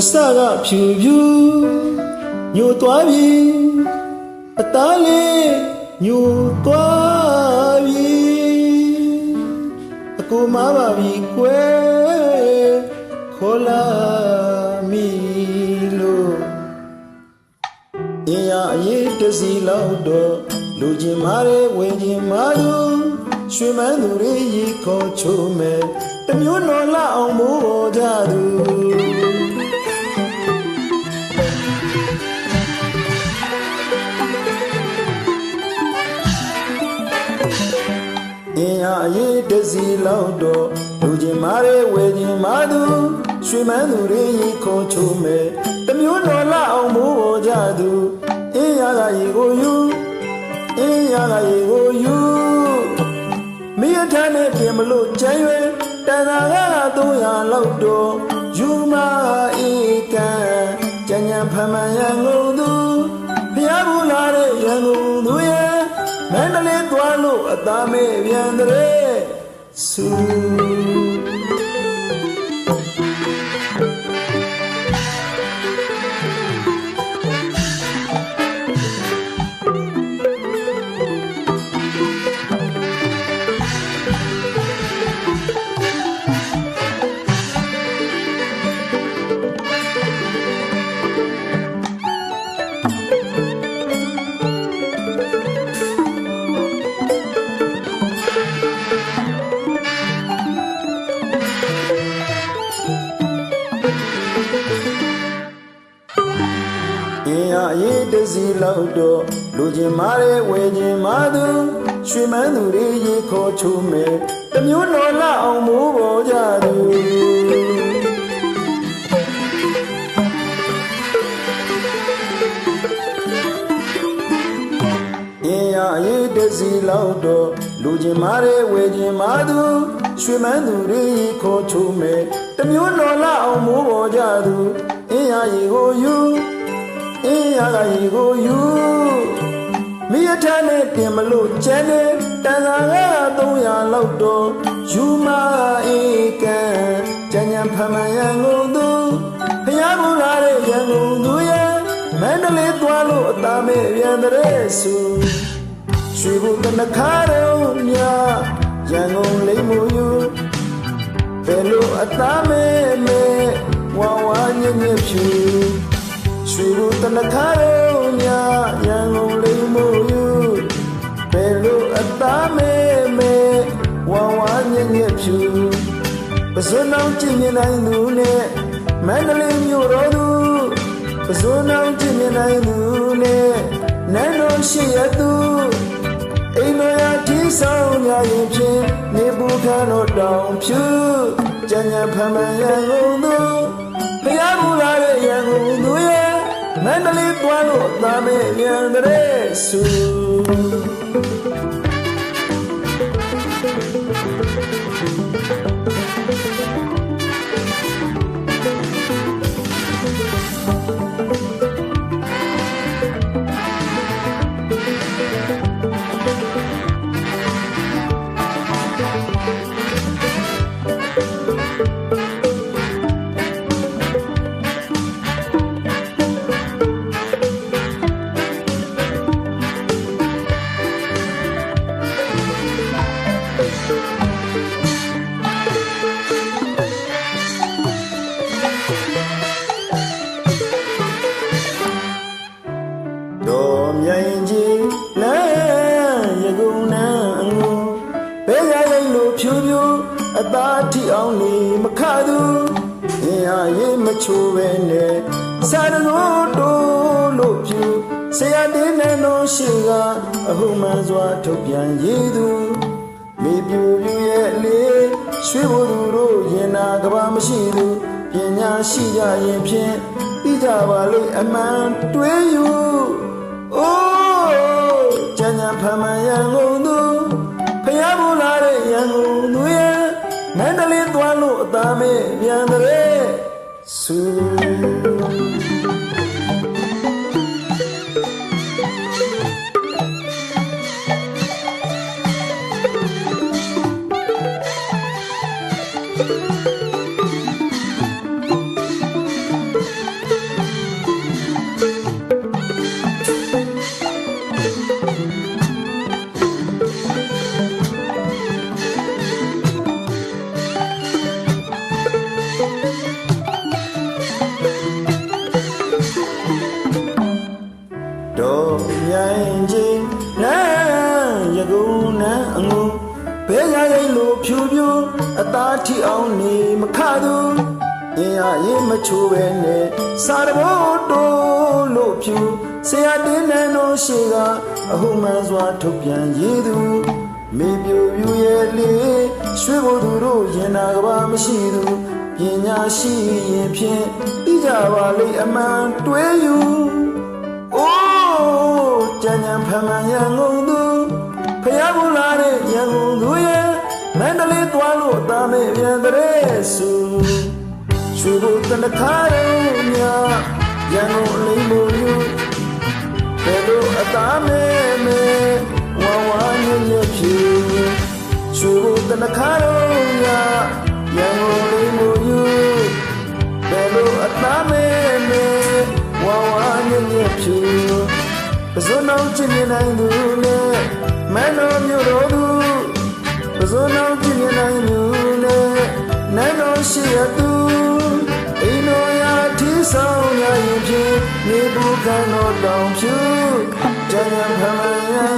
အစကဖြူဖြူညိုသွားပြီအသားလေးညိုသွားပြီအကူမပါပြီကွယ်ခေါ်လာမီလို့အင်းရအရေးတစီလောက်တော့လူချင်းမားတဲ့ဝင်ချင်းမားသူရွှေမန်းသူတွေရီခေါ်ချိုးမယ်တမျိုးတော်လာအောင်မိုးပေါ်ကြသူ လောက်တော့လူချင်းမားတဲ့ဝင်ချင်းမားသူရွှေမန်းသူတွေရီခေါ်ချိုးမယ်တမျိုးတော်လာအောင်မိုးပေါ်ကြသူအင်းရကရေကိုယူအင်းရကရေကိုယူမိရထမ်းနဲ့ပြင်မလို့ကျန်းရွယ်တန်တာက300လောက်တော့ယူမအေးကံကြံ့ညံဖမ်းမှန်ရန်ကုန်သူဖျားဘူးလာတဲ့ရန်ကုန်သူရဲ့မန္တလေးသွားလို့အသားမဲ့ပြန်တဲ့ ဆူ င်းရအရေးတစီလောက်တော့လူချင်းမားတဲ့ဝေချင်းမားသူရွှေမန်းသူတွေရေခေါ်ချိုးမယ်တမျိုးတော်လာအောင်မိုးပေါ်ကြသူအင်းရအရေးတစီလောက်တော့လူချင်းမားတဲ့ဝေချင်းမားသူရွှေမန်းသူတွေရေခေါ်ချိုးမယ်တမျိုးတော်လာအောင်မိုးပေါ်ကြသူအင်းရရေကိုယူအင်း ရကရေကိုယူမိရထားနဲ့တင်မလို့ကျန်တယ်တန်ခါက300လောက်တော့ယူမအေးကံကြံ့ညံဖမ်းမှန်ရန်ကုန်သူဖျားဘူးလာတဲ့ရန်ကုန်သူရဲ့မန္တလေးသွားလို့အသားမဲ့ပြန်တဲ့ဆူရွှေဘုံတနခါတော့မြရန်ကုန်လိမ့်မူယူဘယ်လိုအသားမဲ့မဲ့ဝါဝါညံ့ညံ့ဖြူ ရွှေဘုတနခါရောမြရန်ကုန်လိမ့်မို့ယူဘယ်လိုအသားမဲမဲဝါဝါညံ့ညက်ဖြူပစွန်းအောင်ကြည့်မြင်နိုင်သူနဲ့မန္တလေးမြို့တော်သူပစွန်းအောင်ကြည့်မြင်နိုင်သူနဲ့နန်းတော်ရှိရသူအိမ်တော်ရာထီးဆောင်ရရင်ဖြင့်နေပူခါတော့တောင်ဖြူကြံ့ညံဖမ်းမှန်ရန်ကုန်သူဖျားဘူးလာတဲ့ရန်ကုန်သူရဲ့ မန္တလေးသွားလို့သာမေပြန်တဲ့ဆူ သားထီအောင်နေမခသူအင်းအားရေးမချိုးပဲနဲ့စာရကိုတိုးလို့ဖြူဆရာတင်းနဲ့လို့ရှိကအဟုမှန်စွာထုတ်ပြန်ရည်သူမိပြူပြူရဲ့လေရွှေဘုသူတို့ရင်နာကဘာမရှိသူပညာရှိကြရင်ဖြင့်သိကြပါလိမ့်အမှန်တွေးယူအိုးကျန်ကျန်ဖမ်းမှန်ရန်ကုန်သူဖျားဘူးလာတဲ့ရန်ကုန်သူရဲ့ မန္တလေးသွားလို့အသားမဲ့ပြန်တဲ့ဆူ လိုဖြူဖြူအသားထီအောင်နေမခသူအင်းရရင်မချိုးပဲနဲ့စာတဘောတိုးလို့ဖြူဆရာတင်းနန်းတော်ရှိကအဟုမှန်စွာထုတ်ပြန်ရည်သူမေပြူပြူရဲ့လေရွှေဘုသူတို့ရင်နာကဘာမရှိသူပညာရှိရင်ဖြင့်ဤကြပါလိမ့်အမှန်တွေးယူအိုးကြံကြံဖမ်းမှန်ရန် မဲ့ပြန်တဲ့ဆူရွှေဘုတနခါရဲမြရန်ကုန်အလေးမို့ယူဘယ်လိုအသားမဲ့မဲ့ဝါဝါညံ့ညံ့ဖြူရွှေဘုတနခါရဲမြရန်ကုန်လေးမို့ယူဘယ်လိုအသားမဲမဲဝါဝါညံ့ညံ့ဖြူပဇွန်အောင်ချင်နေနိုင်သူနဲ့မန်း ရှိရသူအိမ်တော်ရာထီဆောင်ရရင်ဖြင့်နေဘူးကံတော်တောင်ဖြူကြံ့ကြံ့ဖမှန်ရန်